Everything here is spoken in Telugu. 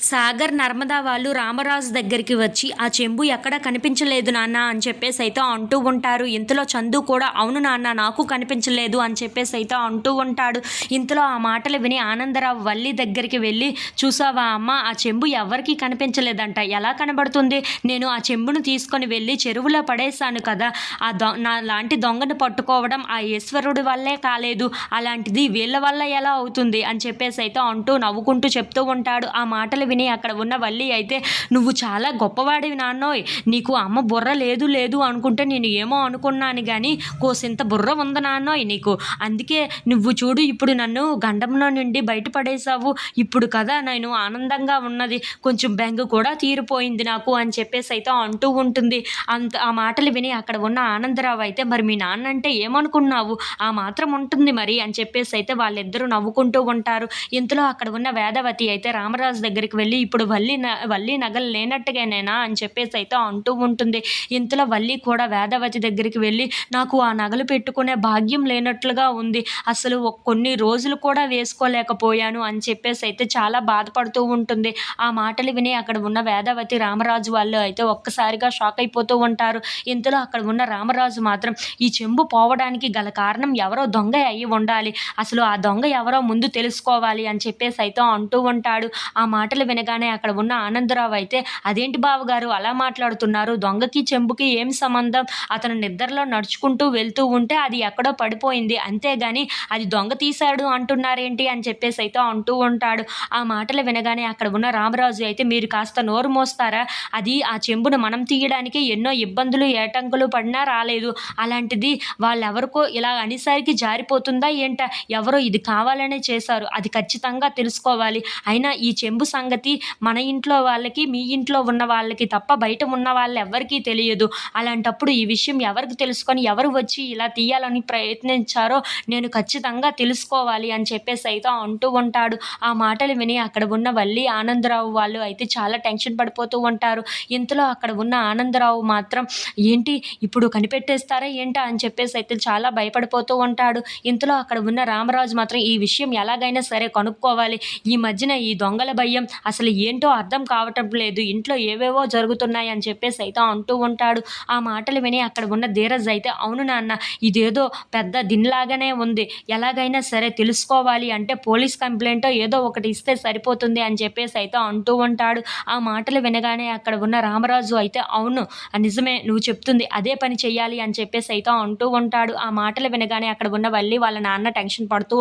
సాగర్ నర్మదా వాళ్ళు రామరాజు దగ్గరికి వచ్చి ఆ చెంబు ఎక్కడ కనిపించలేదు నాన్న అని చెప్పేసి అయితే అంటూ ఉంటారు. ఇంతలో చందు కూడా అవును నాన్న నాకు కనిపించలేదు అని చెప్పేసి అయితే అంటూ ఉంటాడు. ఇంతలో ఆ మాటలు విని ఆనందరావు వల్లి దగ్గరికి వెళ్ళి చూసావా అమ్మ ఆ చెంబు ఎవరికీ కనిపించలేదంట. ఎలా కనబడుతుంది? నేను ఆ చెంబును తీసుకొని వెళ్ళి చెరువులో పడేశాను కదా. ఆ దొ నా లాంటి దొంగను పట్టుకోవడం ఆ ఈశ్వరుడి వల్లే కాలేదు. అలాంటిది వీళ్ళ వల్ల ఎలా అవుతుంది? అని చెప్పేసి అయితే అంటూ నవ్వుకుంటూ చెప్తూ ఉంటాడు. ఆ మాటలు విని అక్కడ ఉన్న వల్లి అయితే నువ్వు చాలా గొప్పవాడివి నాన్నోయ్. నీకు అమ్మ బుర్ర లేదు లేదు అనుకుంటే నేను ఏమో అనుకున్నాను కానీ కోసింత బుర్ర ఉంది నాన్నోయ్ నీకు. అందుకే నువ్వు చూడు ఇప్పుడు నన్ను గండంలో నుండి బయటపడేశావు. ఇప్పుడు కదా నేను ఆనందంగా ఉన్నది. కొంచెం బెంగ కూడా తీరిపోయింది నాకు అని చెప్పేసి అయితే అంటూ ఉంటుంది. అంత ఆ మాటలు విని అక్కడ ఉన్న ఆనందరావు అయితే మరి మీ నాన్న అంటే ఏమనుకున్నావు? ఆ మాత్రం ఉంటుంది మరి అని చెప్పేసి అయితే వాళ్ళిద్దరూ నవ్వుకుంటూ ఉంటారు. ఇంతలో అక్కడ ఉన్న వేదవతి అయితే రామరాజు దగ్గరికి వెళ్ళి ఇప్పుడు వల్లి వల్లి నగలు లేనట్టుగానేనా అని చెప్పేసి అయితే అంటూ ఉంటుంది. ఇంతలో వల్లి కూడా వేదవతి దగ్గరికి వెళ్ళి నాకు ఆ నగలు పెట్టుకునే భాగ్యం లేనట్లుగా ఉంది. అసలు కొన్ని రోజులు కూడా వేసుకోలేకపోయాను అని చెప్పేసి అయితే చాలా బాధపడుతూ ఉంటుంది. ఆ మాటలు విని అక్కడ ఉన్న వేదవతి రామరాజు వాళ్ళు అయితే ఒక్కసారిగా షాక్ అయిపోతూ ఉంటారు. ఇంతలో అక్కడ ఉన్న రామరాజు మాత్రం ఈ చెంబు పోవడానికి గల కారణం ఎవరో దొంగ అయి ఉండాలి. అసలు ఆ దొంగ ఎవరో ముందు తెలుసుకోవాలి అని చెప్పేసి అయితే అంటూ ఉంటాడు. ఆ మాటలు వినగానే అక్కడ ఉన్న ఆనందరావు అయితే అదేంటి బావగారు? అలా మాట్లాడుతున్నారు. దొంగకి చెంబుకి ఏం సంబంధం? అతను నిద్రలో నడుచుకుంటూ వెళ్తూ ఉంటే అది ఎక్కడో పడిపోయింది. అంతేగాని అది దొంగ తీశాడు అంటున్నారేంటి? అని చెప్పేసి అయితే అంటూ ఉంటాడు. ఆ మాటలు వినగానే అక్కడ ఉన్న రామరాజు అయితే మీరు కాస్త నోరు మోస్తారా? అది ఆ చెంబును మనం తీయడానికి ఎన్నో ఇబ్బందులు ఏటంకులు పడినా రాలేదు. అలాంటిది వాళ్ళెవరికో ఇలా అనేసరికి జారిపోతుందా ఏంట? ఎవరో ఇది కావాలనే చేశారు. అది ఖచ్చితంగా తెలుసుకోవాలి. అయినా ఈ చెంబు సంగతి మన ఇంట్లో వాళ్ళకి మీ ఇంట్లో ఉన్న వాళ్ళకి తప్ప బయట ఉన్న వాళ్ళు ఎవరికీ తెలియదు. అలాంటప్పుడు ఈ విషయం ఎవరికి తెలుసుకొని ఎవరు వచ్చి ఇలా తీయాలని ప్రయత్నించారో నేను ఖచ్చితంగా తెలుసుకోవాలి అని చెప్పేసి అయితే అంటూ ఉంటాడు. ఆ మాటలు విని అక్కడ ఉన్న వల్లి ఆనందరావు వాళ్ళు అయితే చాలా టెన్షన్ పడిపోతూ ఉంటారు. ఇంతలో అక్కడ ఉన్న ఆనందరావు మాత్రం ఏంటి ఇప్పుడు కనిపెట్టేస్తారా ఏంటా? అని చెప్పేసి అయితే చాలా భయపడిపోతూ ఉంటాడు. ఇంతలో అక్కడ ఉన్న రామరాజు మాత్రం ఈ విషయం ఎలాగైనా సరే కనుక్కోవాలి. ఈ మధ్యన ఈ దొంగల భయం అసలు ఏంటో అర్థం కావటం లేదు. ఇంట్లో ఏవేవో జరుగుతున్నాయి అని చెప్పేసి అయితే అంటూ ఉంటాడు. ఆ మాటలు విని అక్కడ ఉన్న ధీరజ్ అయితే అవును నాన్న ఇదేదో పెద్ద దిన్లాగానే ఉంది. ఎలాగైనా సరే తెలుసుకోవాలి. అంటే పోలీస్ కంప్లైంట్ ఏదో ఒకటి ఇస్తే సరిపోతుంది అని చెప్పేసి అయితే అంటూ ఉంటాడు. ఆ మాటలు వినగానే అక్కడ ఉన్న రామరాజు అయితే అవును నిజమే నువ్వు చెప్తుంది అదే పని చేయాలి అని చెప్పేసి అయితే అంటూ ఉంటాడు. ఆ మాటలు వినగానే అక్కడ ఉన్న వల్లి వాళ్ళ నాన్న టెన్షన్ పడుతూ